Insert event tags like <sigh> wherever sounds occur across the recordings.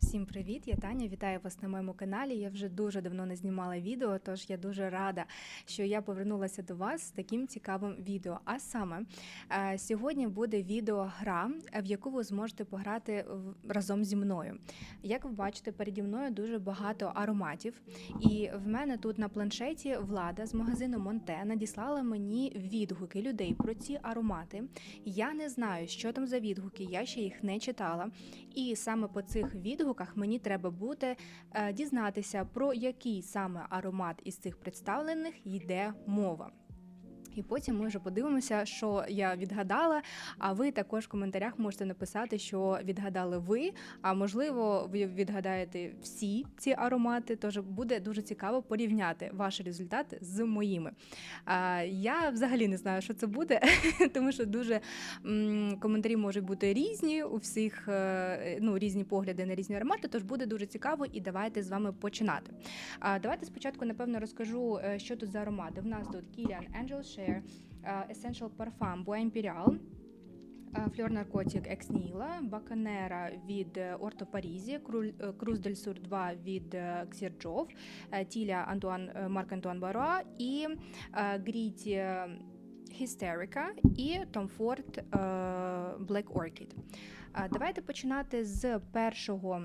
Всім привіт! Я Таня. Вітаю вас на моєму каналі. Я вже дуже давно не знімала відео, тож я дуже рада, що я повернулася до вас з таким цікавим відео. А саме е, сьогодні буде відеогра, в яку ви зможете пограти разом зі мною. Як ви бачите, переді мною дуже багато ароматів, і в мене тут на планшеті влада з магазину Монте надіслала мені відгуки людей про ці аромати. Я не знаю, що там за відгуки, я ще їх не читала. І саме по цих відгуках мені треба буде е, дізнатися, про який саме аромат із цих представлених йде мова. І потім ми вже подивимося, що я відгадала. А ви також в коментарях можете написати, що відгадали ви. А можливо, ви відгадаєте всі ці аромати. Тож буде дуже цікаво порівняти ваші результати з моїми. А, я взагалі не знаю, що це буде, <laughs> тому що дуже коментарі можуть бути різні, у всіх е, ну, різні погляди на різні аромати, тож буде дуже цікаво і давайте з вами починати. А, давайте спочатку, напевно, розкажу, е, що тут за аромати. В нас тут Kilian Angel Share, е, Essential Parfum Bois Imperial, Fleur Narcotic Ex Баканера від Орто Парізі, Круз Дель Сур 2 від е, Ксірджов, Тіля Антуан Марк Антуан Баруа і Гріті Hysterica і Tom Ford Black Orchid. Давайте починати з першого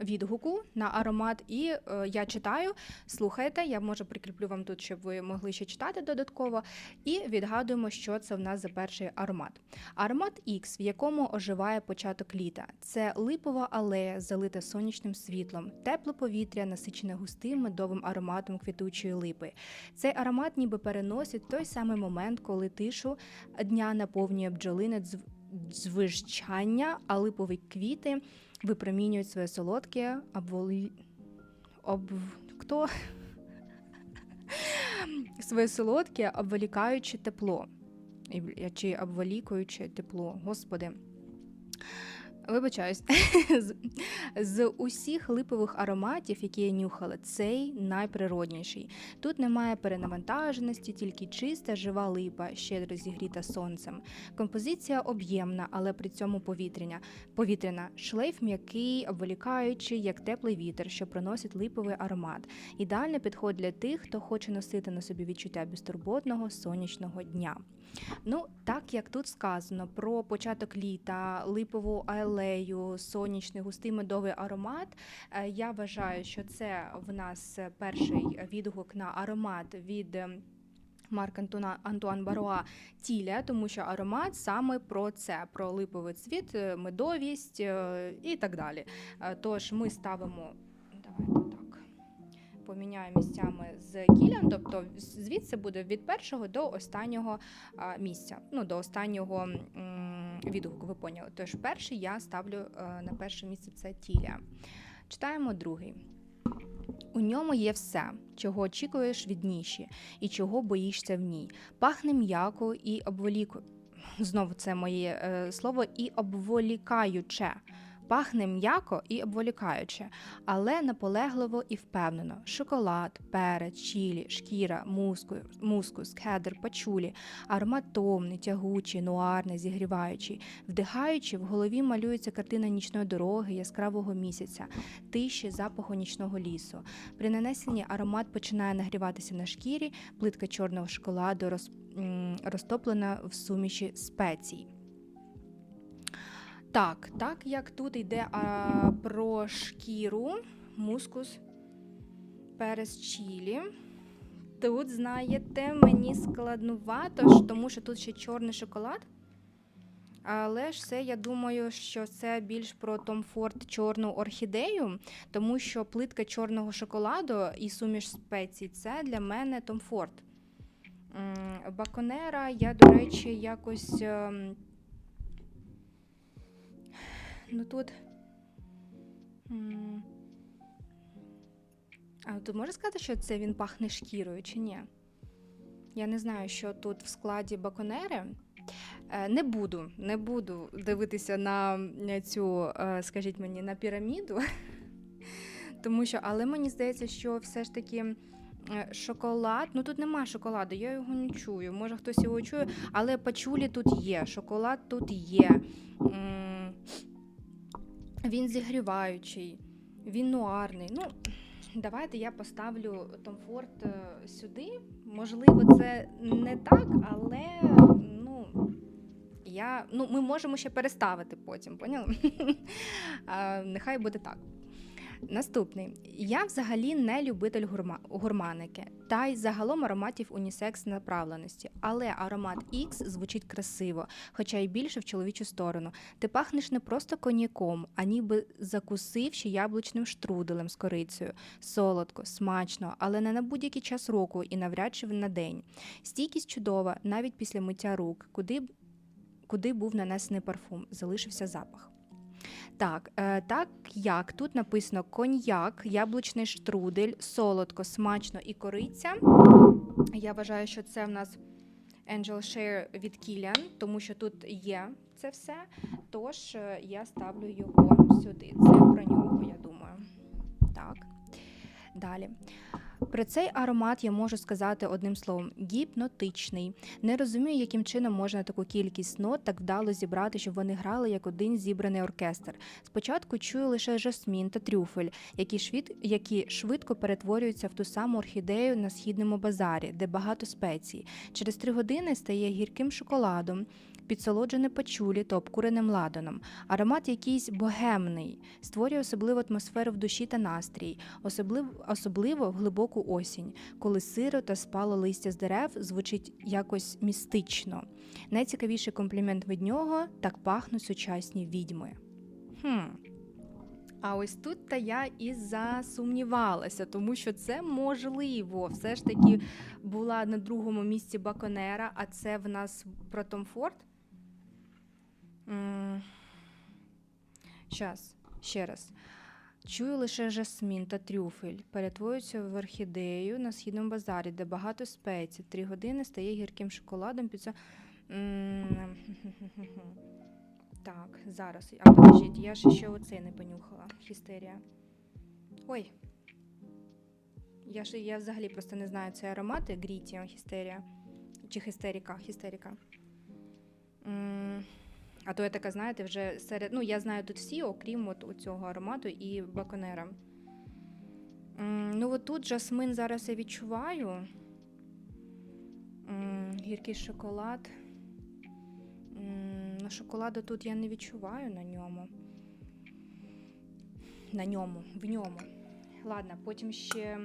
відгуку на аромат. І е, я читаю, слухайте, я може прикріплю вам тут, щоб ви могли ще читати додатково. І відгадуємо, що це в нас за перший аромат. Аромат X, в якому оживає початок літа. Це липова алея, залита сонячним світлом, тепле повітря, насичене густим медовим ароматом квітучої липи. Цей аромат ніби переносить той самий момент, коли тишу дня наповнює бджолине дзв- дзвижчання, а липові квіти випромінюють своє солодке обволі... об... Хто? <laughs> своє солодке обволікаюче тепло. Чи обволікуюче тепло, господи. Вибачаюсь, <laughs> з, з усіх липових ароматів, які я нюхала, цей найприродніший. Тут немає перенавантаженості, тільки чиста жива липа, щедро зігріта сонцем. Композиція об'ємна, але при цьому повітряна. Повітряна шлейф м'який, обволікаючий, як теплий вітер, що приносить липовий аромат. Ідеальний підход для тих, хто хоче носити на собі відчуття безтурботного сонячного дня. Ну, так як тут сказано про початок літа, липову алею, сонячний густий медовий аромат, е, я вважаю, що це в нас перший відгук на аромат від. е, Марк Антуна Антуан Баруа тіля, тому що аромат саме про це: про липовий цвіт, е, медовість е, і так далі. Тож ми ставимо. Поміняю місцями з Кіліан, тобто звідси буде від першого до останнього місця. Ну, до останнього відгуку, ви поняли. Тож перший я ставлю е, на перше місце це тіля. Читаємо другий. У ньому є все, чого очікуєш від ніші, і чого боїшся в ній. Пахне м'яко і обволіку. Знову це моє е, слово і обволікаюче. Пахне м'яко і обволікаюче, але наполегливо і впевнено: шоколад, перець, чілі, шкіра, мускус, мускус, кедр, пачулі, аромат томний, тягучий, нуарний, зігріваючий. Вдихаючи, в голові малюється картина нічної дороги, яскравого місяця, тиші, запаху нічного лісу. При нанесенні аромат починає нагріватися на шкірі, плитка чорного шоколаду роз, розтоплена в суміші спецій. Так, так як тут йде а, про шкіру, мускус, перець чілі. Тут, знаєте, мені складнувато, тому що тут ще чорний шоколад. Але ж це, я думаю, що це більш про Tom Ford чорну орхідею, тому що плитка чорного шоколаду і суміш спецій це для мене Tom Ford. М, Баконера я, до речі, якось. Ну тут. А тут можна сказати, що це він пахне шкірою чи ні? Я не знаю, що тут в складі баконери. Е, Не буду, не буду дивитися на цю, е, скажіть мені, на піраміду. <laughs> Тому що, але мені здається, що все ж таки е, шоколад. Ну тут нема шоколаду, я його не чую. Може хтось його чує, але пачулі тут є, шоколад тут є. Він зігріваючий, він нуарний. Ну, давайте я поставлю Ford е, сюди. Можливо, це не так, але ну, я, ну, ми можемо ще переставити потім, поняли? <laughs> Нехай буде так. Наступний. Я взагалі не любитель гурма... гурманики, та й загалом ароматів унісекс направленості. Але аромат X звучить красиво, хоча й більше в чоловічу сторону. Ти пахнеш не просто коньяком, а ніби закусивши яблучним штруделем з корицею. Солодко, смачно, але не на будь-який час року і навряд чи на день. Стійкість чудова, навіть після миття рук, куди, б- куди був нанесений парфум, залишився запах. Так, е, так як тут написано коньяк, яблучний штрудель, солодко, смачно і кориця. Я вважаю, що це в нас Angel Share від Kilian, тому що тут є це все. Тож е, я ставлю його сюди. Це про нього, я думаю. Так. Далі. Про цей аромат я можу сказати одним словом: гіпнотичний. Не розумію, яким чином можна таку кількість нот так вдало зібрати, щоб вони грали як один зібраний оркестр. Спочатку чую лише жасмін та трюфель, які, швид... які швидко перетворюються в ту саму орхідею на східному базарі, де багато спецій. Через три години стає гірким шоколадом, підсолоджене пачулі та обкуреним ладаном. Аромат якийсь богемний, створює особливу атмосферу в душі та настрій, особливо, особливо в глибоку осінь, коли сиро та спало листя з дерев звучить якось містично. Найцікавіший комплімент від нього так пахнуть сучасні відьми. Хм. А ось тут та я і засумнівалася, тому що це можливо. Все ж таки була на другому місці Баконера, а це в нас про Том Щас, ще раз. Чую лише жасмін та трюфель. Перетворюються в орхідею на східному базарі, де багато спецій. Три години стає гірким шоколадом під це. <laughs> Так, зараз. А подождіть, я ж ще оцей не понюхала. Хістерія. Ой. Я ж я взагалі просто не знаю цей аромати. Гріті, хістерія. Чи хістеріка, хістеріка. М, А то я така, знаєте, вже серед. Ну, я знаю тут всі, окрім от цього аромату і баконера. Ну, от тут жасмин зараз я відчуваю. Гіркий шоколад. Ну, шоколаду тут я не відчуваю на ньому. На ньому, в ньому. Ладно, потім ще,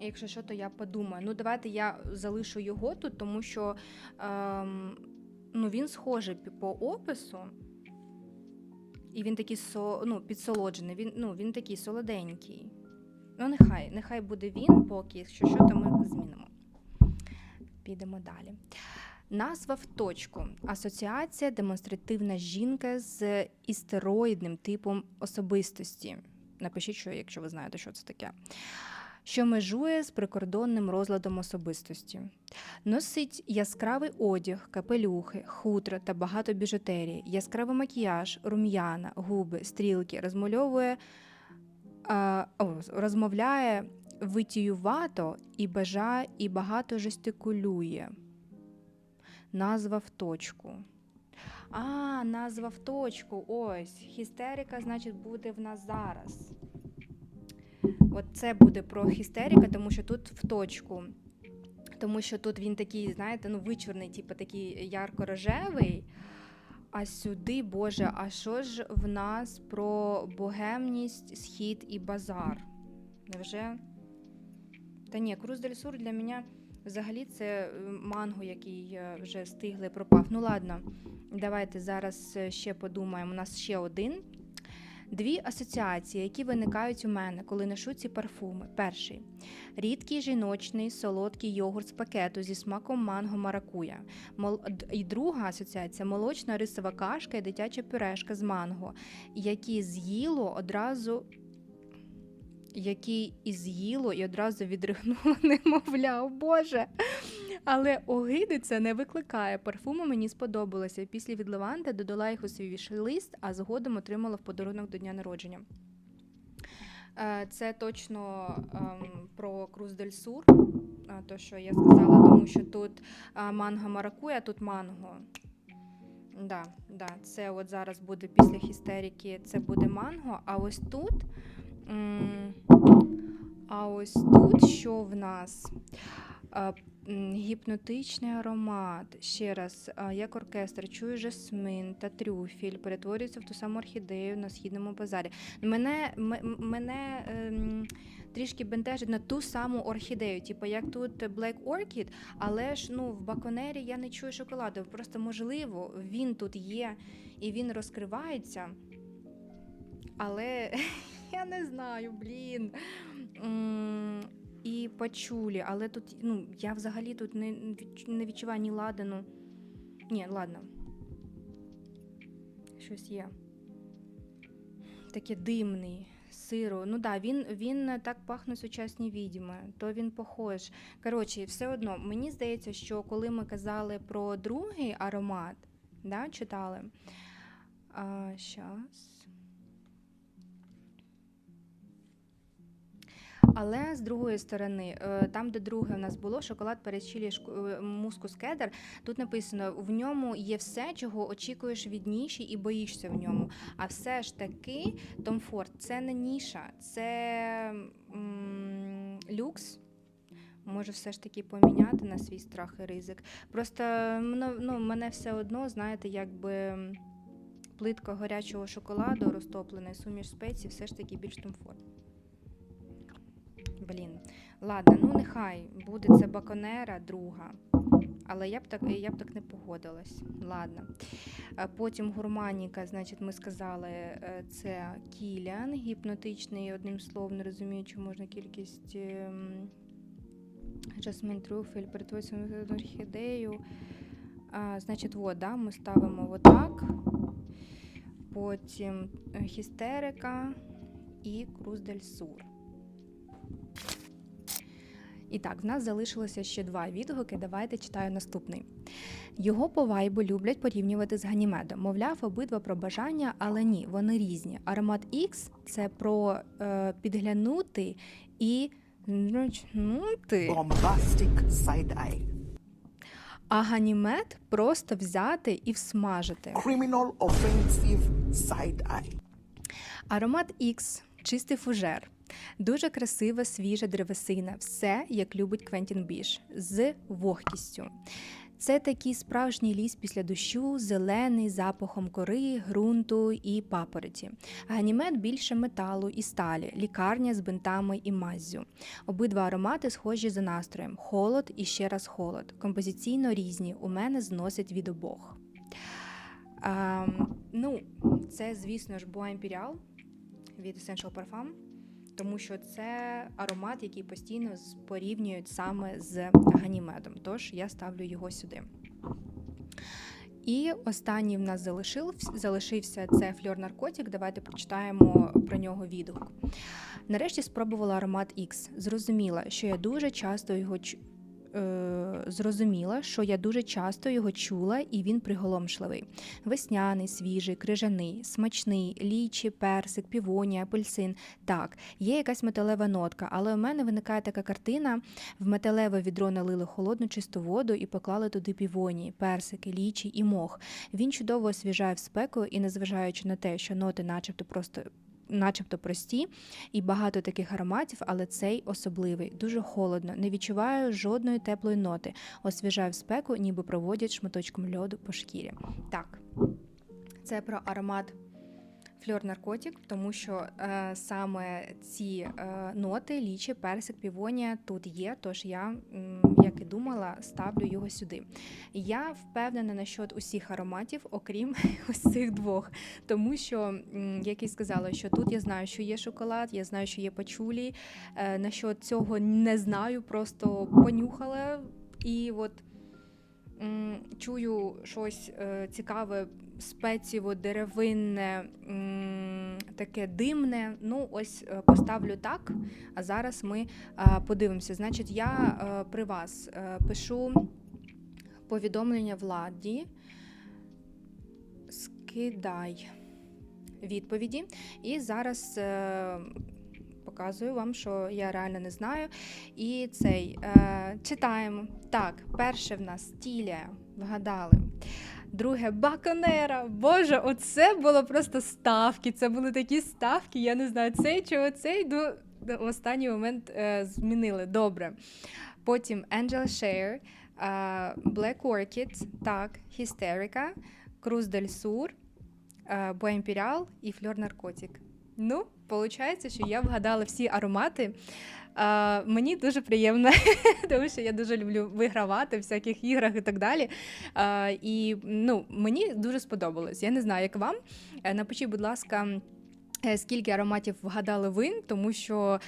якщо що, то я подумаю. Ну, давайте я залишу його тут, тому що ем, ну, він схожий по опису. І він такий со, ну, підсолоджений, він, ну, він такий солоденький. Ну, нехай, нехай буде він, поки, якщо що, то ми змінимо. Підемо далі. Назва в точку. Асоціація демонстративна жінка з істероїдним типом особистості. Напишіть, що, якщо ви знаєте, що це таке. Що межує з прикордонним розладом особистості. Носить яскравий одяг, капелюхи, хутро та багато біжутерії, яскравий макіяж, рум'яна, губи, стрілки, розмальовує, а, розмовляє витіювато і бажає, і багато жестикулює. Назва в точку. А, назва в точку. Ось. Хістерика, значить, буде в нас зараз. От це буде про хістерика, тому що тут в точку. Тому що тут він такий, знаєте, ну, вичорний, типу такий ярко-рожевий. А сюди, Боже, а що ж в нас про богемність, схід і базар? Невже? Та ні, Круз дель Сур для мене взагалі це е, манго, який е, вже стиглий пропав. Ну ладно, давайте зараз е, ще подумаємо. У нас ще один. Дві асоціації, які виникають у мене, коли ношу ці парфуми. Перший рідкий жіночний солодкий йогурт з пакету зі смаком манго маракуя. Мол... І друга асоціація молочна рисова кашка і дитяча пюрешка з манго, які з'їло одразу. Які і з'їло і одразу відригнуло, <laughs> немовля, о Боже. Але огиди це не викликає. Парфуми мені сподобалися. Після від Леванта додала їх у свій вішлист, а згодом отримала в подарунок до дня народження. Е, Це точно ем, про Круз дель Сур, е, то, що я сказала, тому що тут е, манго маракуя, тут манго. Да, да, це от зараз буде після хістерики, це буде манго. А ось тут. м, А ось тут що в нас? Гіпнотичний аромат. Ще раз, як оркестр, чую жасмин та трюфіль, перетворюється в ту саму орхідею на східному базарі. Мене, мене ем, трішки бентежить на ту саму орхідею, типу як тут Black Orchid, але ж ну в баконері я не чую шоколаду. Просто можливо, він тут є і він розкривається. Але <laughs> я не знаю, блін. І пачулі, але тут, ну, я взагалі тут не, не відчуваю ні ладану. Ні, ладно. Щось є. Таке димний, сиро. Ну да, він, він так пахне сучасні відьми, то він похож. Коротше, все одно, мені здається, що коли ми казали про другий аромат, да, читали. А, щас. Але з другої сторони, е, там, де друге у нас було шоколад перечілі мускус кедр, тут написано: в ньому є все, чого очікуєш від ніші і боїшся в ньому. А все ж таки, Том Форд це не ніша, це люкс. Може, все ж таки поміняти на свій страх і ризик. Просто ну, мене все одно, знаєте, якби плитка гарячого шоколаду розтоплена, і суміш спецій, все ж таки більш Том Форд. Блін, ладно, ну нехай буде це баконера друга. Але я б так, я б так не погодилась. Ладно. Потім гурманіка, значить, ми сказали, е, це кілян, гіпнотичний, одним словом, не розумію, чи можна кількість жасмин трюфель, перетворюється в орхідею. А, значить, от, да, ми ставимо отак. Потім е, хістерика і круз дель сур. І так, в нас залишилося ще два відгуки. Давайте читаю наступний. Його по вайбу люблять порівнювати з ганімедом. Мовляв, обидва про бажання, але ні, вони різні. Аромат X – це про е, підглянути і ночнути. side А ганімед просто взяти і всмажити. criminal offensive side eye, Аромат X – чистий фужер. Дуже красива, свіжа древесина. Все, як любить Квентін Біш, з вогкістю. Це такий справжній ліс після дощу, зелений запахом кори, ґрунту і папороті. Ганімед більше металу і сталі, лікарня з бинтами і маззю. Обидва аромати схожі за настроєм: холод і ще раз холод. Композиційно різні. У мене зносять від обох. А, ну, це, звісно ж, Bois Imperial від Essential Parfum, тому що це аромат, який постійно порівнюють саме з ганімедом. Тож я ставлю його сюди. І останній в нас залишив, залишився це фльор наркотик. Давайте прочитаємо про нього відгук. Нарешті спробувала аромат X. Зрозуміла, що я дуже часто його е, зрозуміла, що я дуже часто його чула, і він приголомшливий. Весняний, свіжий, крижаний, смачний, лічі, персик, півонія, апельсин. Так, є якась металева нотка, але у мене виникає така картина: в металеве відро налили холодну чисту воду і поклали туди півонії, персики, лічі і мох. Він чудово освіжає в спеку і, незважаючи на те, що ноти, начебто, просто. Начебто прості і багато таких ароматів, але цей особливий, дуже холодно, не відчуваю жодної теплої ноти. Освіжаю в спеку, ніби проводять шматочком льоду по шкірі. Так, це про аромат фльор наркотик, тому що е, саме ці е, ноти, лічі, персик, півонія тут є. Тож я, як і думала, ставлю його сюди. Я впевнена насчет усіх ароматів, окрім <laughs> ось цих двох. Тому що, як і сказала, що тут я знаю, що є шоколад, я знаю, що є пачулі. Е, насчет цього не знаю, просто понюхала і от. Чую щось е, цікаве, спеціво, деревинне, таке димне. Ну, ось е, поставлю так. А зараз ми е, подивимося. Значить, я е, при вас пишу повідомлення владі. Скидай відповіді. І зараз е, показую вам, що я реально не знаю. І цей е, читаємо. Так, перше в нас тіля. Вгадали. Друге баконера. Боже, оце було просто ставки. Це були такі ставки. Я не знаю, цей чи оцей до, останній момент е, змінили. Добре. Потім Angel Share, е, Black Orchid, так, Hysterica, Cruz del Sur, е, Imperial і Fleur Narcotic. Ну, виходить, що я вгадала всі аромати. Е, мені дуже приємно, <laughs> тому що я дуже люблю вигравати в всяких іграх і так далі. Е, і ну, мені дуже сподобалось. Я не знаю, як вам. Е, Напишіть, будь ласка. е, Скільки ароматів вгадали ви, тому що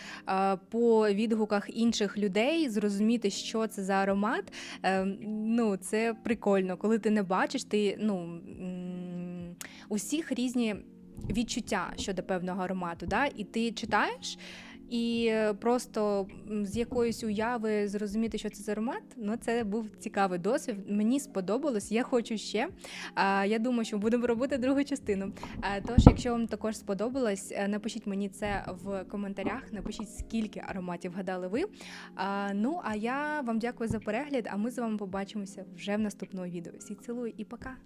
по відгуках інших людей зрозуміти, що це за аромат, е, ну це прикольно. Коли ти не бачиш, ти ну м, у всіх різні відчуття щодо певного аромату, да? і ти читаєш. І просто з якоїсь уяви зрозуміти, що це за аромат, ну це був цікавий досвід. Мені сподобалось, я хочу ще. А, я думаю, що будемо робити другу частину. Тож, якщо вам також сподобалось, е, напишіть мені це в коментарях. Напишіть, скільки ароматів гадали ви. Ну а я вам дякую за перегляд. А ми з вами побачимося вже в наступному відео. Всі цілую і пока!